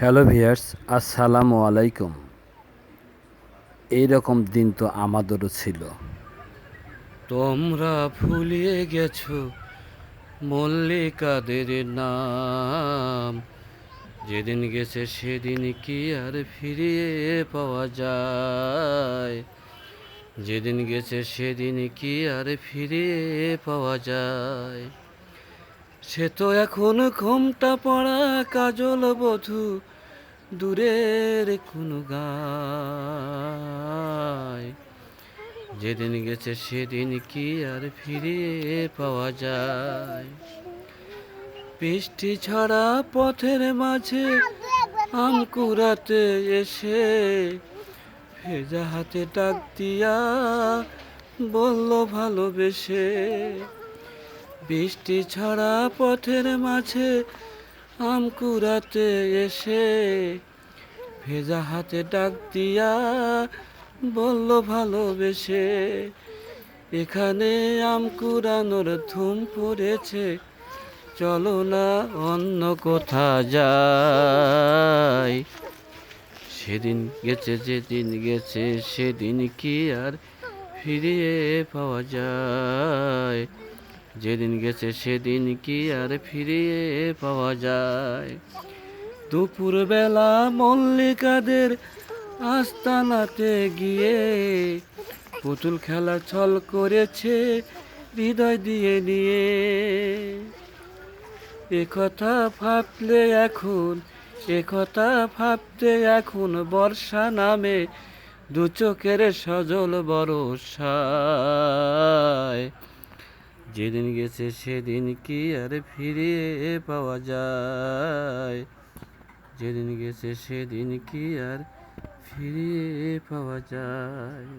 Hello viewers, আসসালামু আলাইকুম। এইরকম দিন তো আমাদেরও ছিল। তোমরা ভুলিয়ে গেছো মল্লিকাদের নাম। যেদিন গেছে সেদিন কি আর ফিরিয়ে পাওয়া যায়? যেদিন গেছে সেদিন কি আর ফিরিয়ে পাওয়া যায়? সে তো এখন ঘোমটা পড়া কাজল বধু, দূরের কোনো গায়। যেদিন গেছে সেদিন কি আর ফিরে পাওয়া যায়। বৃষ্টি ছাড়া পথের মাঝে আম কুড়াতে এসে ভেজা হাতে ডাক দিয়া বলল ভালোবেসে বৃষ্টি ছড়া পথের মাঝে আম কুড়াতে এসে ভেজা হাতে ডাক দিয়া বলল, ভালোবেসে, এখানে আম কুড়ানোর ধুম পড়েছে। চলো না অন্য কোথা যাই। সেদিন গেছে, যেদিন গেছে, সেদিন কি আর ফিরিয়ে পাওয়া যায়? যেদিন গেছে সেদিন কি আর ফিরিয়ে পাওয়া যায়? দুপুরবেলা মল্লিকাদের আস্তানাতে গিয়ে পুতুল খেলা ছল করেছে হৃদয় দিয়ে নিয়ে। একথা ভাবলে এখন একথা ভাবতে এখন বর্ষা নামে দু চোখের সজল বরসায় যেদিন গেছে সেদিন কি আর ফিরে পাওয়া যায়? যেদিন গেছে সেদিন কি আর ফিরে পাওয়া যায়?